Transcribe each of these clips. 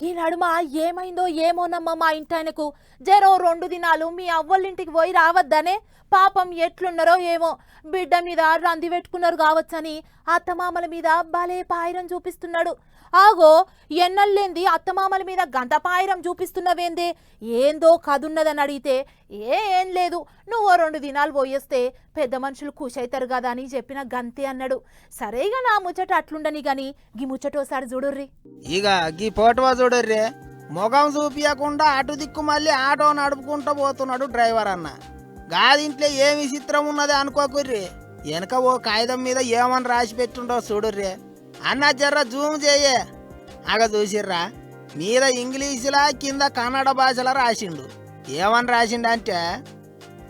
గీ నడుమ ఏమైందో ఏమోనమ్మా మా ఇంటాయనకు. జరో రెండు దినాలు మీ అవ్వలింటికి పోయి రావద్దనే పాపం ఎట్లున్నారో ఏమో. బిడ్డ మీద రంది పెట్టుకున్నారు కావచ్చని అత్తమామల మీద భలే పాయిరం చూపిస్తున్నాడు. ఆగో ఎన్నల్లేంది అత్తమామల మీద గంట పాయిరం చూపిస్తున్నవేందే? ఏందో కదున్నదని అడిగితే ఏ ఏం లేదు. నువ్వు రెండు దినాలు పోయేస్తే పెద్ద మనుషులు ఖుషైతారు కదా అని చెప్పిన గంతే అన్నాడు. సరేగా నా ముచ్చట అట్లుండని గాని గీ ముచ్చటోసారి చూడుర్రి. ఇక గీ పోటవా చూడర్రే? మొగం చూపియకుండా అటు దిక్కు మళ్ళీ ఆటో నడుపుకుంటూ పోతున్నాడు డ్రైవర్ అన్న. గాదింట్లో ఏమి చిత్రం ఉన్నది అనుకోకుర్రి. వెనక ఓ కాగితం మీద ఏమని రాసి పెట్టుండో చూడుర్రే. అన్న జర్ర జూమ్ చేయే. అగ చూసిర్రా? మీద ఇంగ్లీషులా కింద కన్నడ భాషలో రాసిండు. ఏమని రాసిండంటే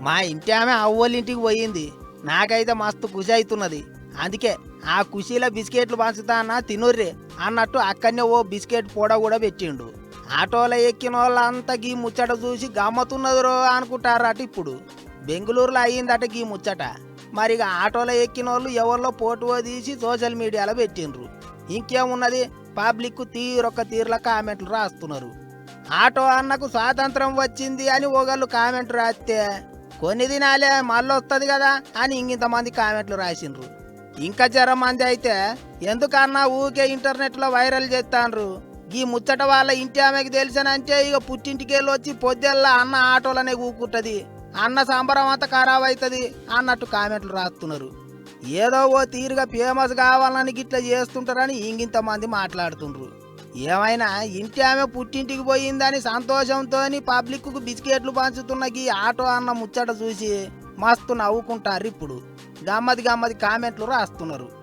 మా ఇంటి ఆమె అవ్వలింటికి పోయింది. నాకైతే మస్తు ఖుషి అవుతున్నది అందుకే ఆ ఖుషీలో బిస్కెట్లు పంచుతా అన్న తినుర్రి అన్నట్టు అక్కడనే ఓ బిస్కెట్ పొడ కూడా పెట్టిండు. ఆటోలో ఎక్కిన వాళ్ళంతా గీ ముచ్చట చూసి గమ్మతున్నదిరో అనుకుంటారట ఇప్పుడు. బెంగళూరులో అయ్యిందట గీ ముచ్చట. మరి ఇక ఆటోలో ఎక్కిన వాళ్ళు ఎవరిలో ఫోటో తీసి సోషల్ మీడియాలో పెట్టిండ్రు. ఇంకేమున్నది? పబ్లిక్ తీరొక్క తీరుల కామెంట్లు రాస్తున్నారు. ఆటో అన్నకు స్వాతంత్రం వచ్చింది అని ఒకళ్ళు కామెంట్ రాస్తే కొన్ని దినాలే మళ్ళీ వస్తుంది కదా అని ఇంకింతమంది కామెంట్లు రాసిండ్రు. ఇంకా జర మంది అయితే ఎందుకన్నా ఊకే ఇంటర్నెట్లో వైరల్ చేస్తాండ్రు? ఈ ముచ్చట వాళ్ళ ఇంటి ఆమెకి తెలిసానంటే ఇక పుట్టింటికెళ్ళి వచ్చి పొద్దెల్లా అన్న ఆటోలనే ఊకుంటది అన్న సంబరం అంతా ఖరాబ్ అవుతుంది అన్నట్టు కామెంట్లు రాస్తున్నారు. ఏదో ఓ తీరుగా ఫేమస్ కావాలని గిట్లా చేస్తుంటారని ఇంకింతమంది మాట్లాడుతుండ్రు. ఏమైనా ఇంటి ఆమె పుట్టింటికి పోయిందని సంతోషంతో పబ్లిక్కు బిస్కెట్లు పంచుతున్న ఈ ఆటో అన్న ముచ్చట చూసి మస్తు నవ్వుకుంటారు ఇప్పుడు. గమ్మది గమ్మది కామెంట్లు రాస్తున్నారు.